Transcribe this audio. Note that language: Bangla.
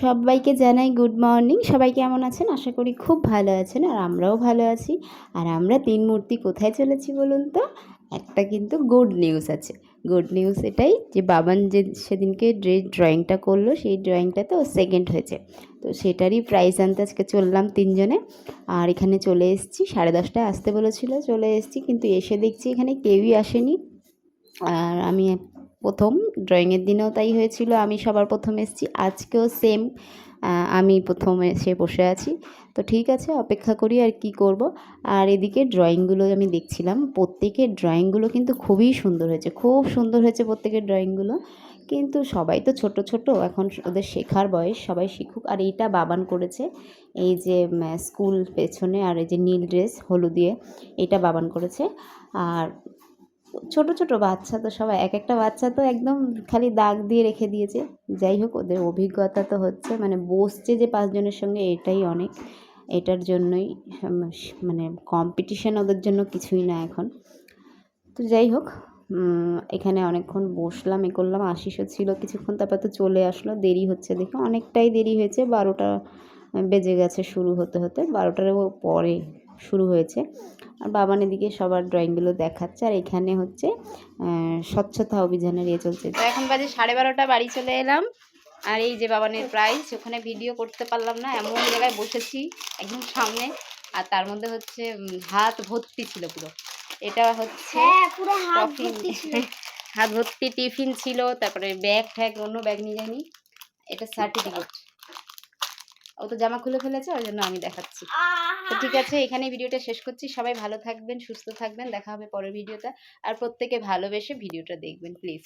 সবাইকে জানাই গুড মর্নিং সবাই কেমন আছেন? আশা করি খুব ভালো আছেন আর আমরাও ভালো আছি। আর আমরা তিন মূর্তি কোথায় চলেছি বলুন তো? একটা কিন্তু গুড নিউজ আছে। গুড নিউজ এটাই যে বাবান যে সেদিনকে যে ড্রয়িংটা করল, সেই ড্রয়িংটা তো সেকেন্ড হয়েছে। তো সেটারই প্রাইজ আনতে আজকে চললাম তিনজনে। আর এখানে চলে এসেছি, সাড়ে দশটায় আসতে বলেছিল, চলে এসেছি। কিন্তু এসে দেখছি এখানে কেউই আসেনি। আর আমি প্রথম। ড্রয়িংয়ের দিনেও তাই হয়েছিল, আমি সবার প্রথম এসেছি, আজকেও সেম আমি প্রথম এসে বসে আছি। তো ঠিক আছে, অপেক্ষা করি আর কি করব। আর এদিকে ড্রয়িংগুলো আমি দেখছিলাম, প্রত্যেকের ড্রয়িংগুলো কিন্তু খুবই সুন্দর হয়েছে, খুব সুন্দর হয়েছে প্রত্যেকের ড্রয়িংগুলো কিন্তু সবাই তো ছোট ছোট, এখন ওদের শেখার বয়স, সবাই শিখুক। আর এইটা বাবান করেছে, এই যে স্কুল পেছনে আর এই যে নীল ড্রেস হলুদিয়ে এটা বাবান করেছে। আর ছোট ছোট বাচ্চা তো সবাই এক একটা বাচ্চা তো একদম খালি দাগ দিয়ে রেখে দিয়েছে। যাই হোক, ওদের অভিজ্ঞতা তো হচ্ছে মানে বসছে যে পাঁচজনের সঙ্গে, এটাই অনেক। এটার জন্যই মানে কম্পিটিশান ওদের জন্য কিছুই না এখন। তো যাই হোক এখানে অনেকক্ষণ বসলাম, এ করলাম, আশিসও ছিল কিছুক্ষণ, তারপর তো চলে আসলো, দেরি হচ্ছে দেখে। অনেকটাই দেরি হয়েছে, বারোটা বেজে গেছে শুরু হতে হতে, বারোটারও পরে শুরু হয়েছে। আর বাবান এদিকে সবার ড্রয়িংগুলো দেখাচ্ছে আর এখানে হচ্ছে স্বচ্ছতা অভিযানের ইয়ে চলছে। তো এখন বাজে সাড়ে বারোটা বাড়ি চলে এলাম। আর এই যে বাবানের প্রাইজ ওখানে ভিডিও করতে পারলাম না এমন জায়গায় বসেছি একদম সামনে। আর তার মধ্যে হচ্ছে হাত ভর্তি ছিল পুরো। এটা হচ্ছে হাত ভর্তি টিফিন ছিল তারপরে ব্যাগ ট্যাগ অন্য ব্যাগ নিয়ে যায়নি। এটা সার্টিফিকেট ও তো জামা খুলে ফেলেছে ওই জন্য আমি দেখাচ্ছি। তো ঠিক আছে এখানে ভিডিওটা শেষ করছি। সবাই ভালো থাকবেন সুস্থ থাকবেন দেখা হবে পরের ভিডিওটা আর প্রত্যেকে ভালোবেসে ভিডিওটা দেখবেন প্লিজ।